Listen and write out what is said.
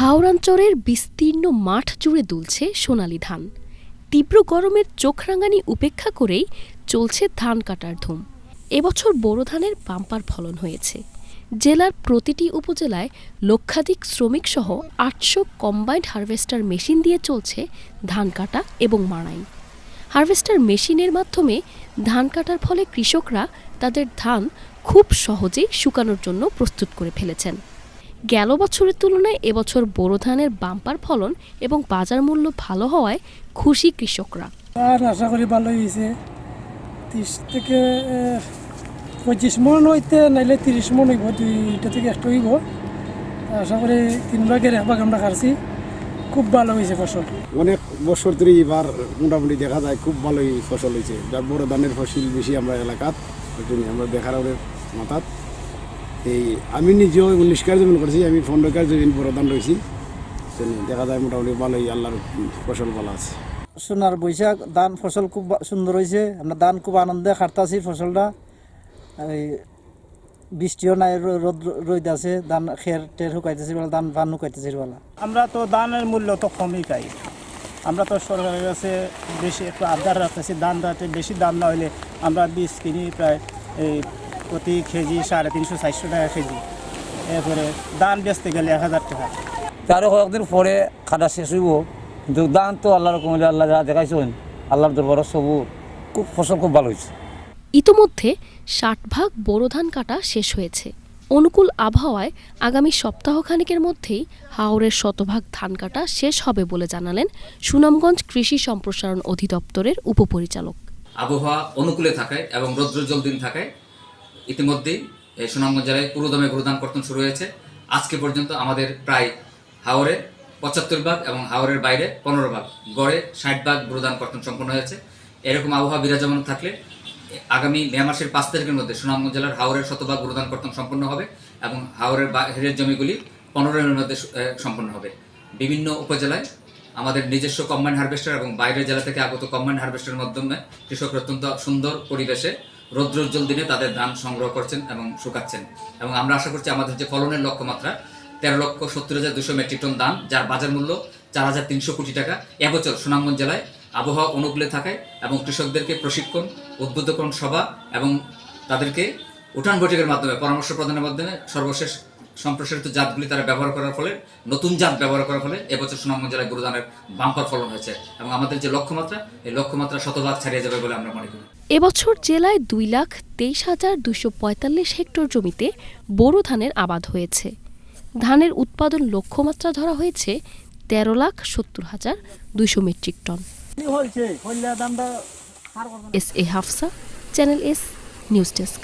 হাওড়াঞ্চলের বিস্তীর্ণ মাঠ জুড়ে দুলছে সোনালি ধান। তীব্র গরমের চোখ রাঙানি উপেক্ষা করেই চলছে ধান কাটার ধুম। এবছর বোরো ধানের বাম্পার ফলন হয়েছে। জেলার প্রতিটি উপজেলায় লক্ষাধিক শ্রমিক সহ আটশো কম্বাইন্ড হারভেস্টার মেশিন দিয়ে চলছে ধান কাটা এবং মাড়াই। হারভেস্টার মেশিনের মাধ্যমে ধান কাটার ফলে কৃষকরা তাদের ধান খুব সহজেই শুকানোর জন্য প্রস্তুত করে ফেলেছেন। গেল বছরের তুলনায় এবছর বোরো ধানের বাম্পার ফলন এবং বাজার মূল্য ভালো হওয়ায় খুশি কৃষকরা। আর আশা করি ভালো হয়েছে। তিরিশ থেকে পঁচিশ মন হইতে নাইলে তিরিশ মন হইব দুইটা থেকে একটা হইব। আশা করি তিন ভাগের এক ভাগ আমরা খাচ্ছি খুব ভালো হয়েছে ফসল। অনেক বছর ধরে এবার মোটামুটি দেখা যায় খুব ভালোই ফসল হয়েছে। যা বড় ধানের ফসল বেশি আমরা এলাকাত আমরা দেখার আমাদের মাথাত। এই আমি নিজেও উনিশ কার জমিন করেছি আমি পনেরো কার জমিন বড় ধান রয়েছি দেখা যায় মোটামুটি ভালোই আল্লাহর ফসল ভালো আছে। সোনার বৈশাখ ধান ফসল খুব সুন্দর হয়েছে আমরা ধান খুব আনন্দে খাটতাছি ফসলটা এই বৃষ্টিও নাই রোদ রোদ আছে। ধান খের টের শুকাইতেছে বেলা ধান ভান শুকাইতেছে বেলা। আমরা তো দানের মূল্য তো কমই পাই। আমরা তো সরকারের কাছে বেশি একটু আবদার রাখতেছি। দান যাতে বেশি দাম না হলে আমরা বীজ কিনি প্রায় এই প্রতি কেজি সাড়ে তিনশো চারশো টাকা কেজি। এরপরে দান বেচতে গেলে এক হাজার টাকা। তারও কয়েকদিন পরে খাটা শেষ হইব কিন্তু দান তো আল্লাহর কমিলে আল্লাহ যা দেখাইছেন আল্লাহর দরবার সবু খুব ফসল খুব ভালো হয়েছে ইতোমধ্যে ষাট ভাগ বোরো ধান কাটা শেষ হয়েছে। অনুকূল আবহাওয়ায় আগামী সপ্তাহখানেকের মধ্যেই হাওরের শতভাগ ধান কাটা শেষ হবে বলে জানালেন সুনামগঞ্জ কৃষি সম্প্রসারণ অধিদপ্তরের উপপরিচালক। আবহাওয়া অনুকূলে থাকায় এবং রৌদ্রোজ্জ্বল দিন থাকায় ইতিমধ্যেই সুনামগঞ্জ জেলায় পুরোদমে গুরুদান কর্তন শুরু হয়েছে। আজকে পর্যন্ত আমাদের প্রায় হাওরে পঁচাত্তর ভাগ এবং হাওরের বাইরে পনেরো ভাগ, গড়ে ষাট ভাগ গুরুদান কর্তন সম্পন্ন হয়েছে। এরকম আবহাওয়া বিরাজমান থাকলে আগামী মে মাসের পাঁচ তারিখের মধ্যে সুনামগঞ্জ জেলার হাওরের শতভাগ গুরুদান কর্তন সম্পন্ন হবে এবং হাওরের বাইরের জমিগুলি পনেরো দিনের মধ্যে সম্পন্ন হবে। বিভিন্ন উপজেলায় আমাদের নিজস্ব কম্বাইন হারভেস্টার এবং বাইরের জেলা থেকে আগত কম্বাইন হারভেস্টারের মাধ্যমে কৃষকরা অত্যন্ত সুন্দর পরিবেশে রৌদ্রোজ্জ্বল দিনে তাদের ধান সংগ্রহ করছেন এবং শুকাচ্ছেন। এবং আমরা আশা করছি আমাদের যে ফলনের লক্ষ্যমাত্রা, তেরো লক্ষ সত্তর হাজার দুশো মেট্রিক টন ধান, যার বাজার মূল্য চার হাজার তিনশো কোটি টাকা, এবছর সুনামগঞ্জ জেলায় আবহাওয়া অনুকূলে থাকায় এবং কৃষকদেরকে প্রশিক্ষণ উদ্বুদ্ধকরণ সভা এবং তাদেরকে উঠান বৈঠকের মাধ্যমে, পরামর্শ প্রদানের মাধ্যমে সর্বশেষ সম্প্রসারিত জাতগুলি তারা ব্যবহার করার ফলে, নতুন জাত ব্যবহার করার ফলে এবছর সুনামগঞ্জ জেলায় গুরুদানের বাম্পার ফলন হয়েছে। এবং আমাদের যে লক্ষ্যমাত্রা, এই লক্ষ্যমাত্রা শতভাগ ছাড়িয়ে যাবে বলে আমরা মনে করি। এবছর জেলায় দুই লাখ তেইশ হাজার দুশো পঁয়তাল্লিশ হেক্টর জমিতে বোরো ধানের আবাদ হয়েছে। ধানের উৎপাদন লক্ষ্যমাত্রা ধরা হয়েছে তেরো লাখ সত্তর হাজার দুশো metric ton. S A Hafsa channel S news desk.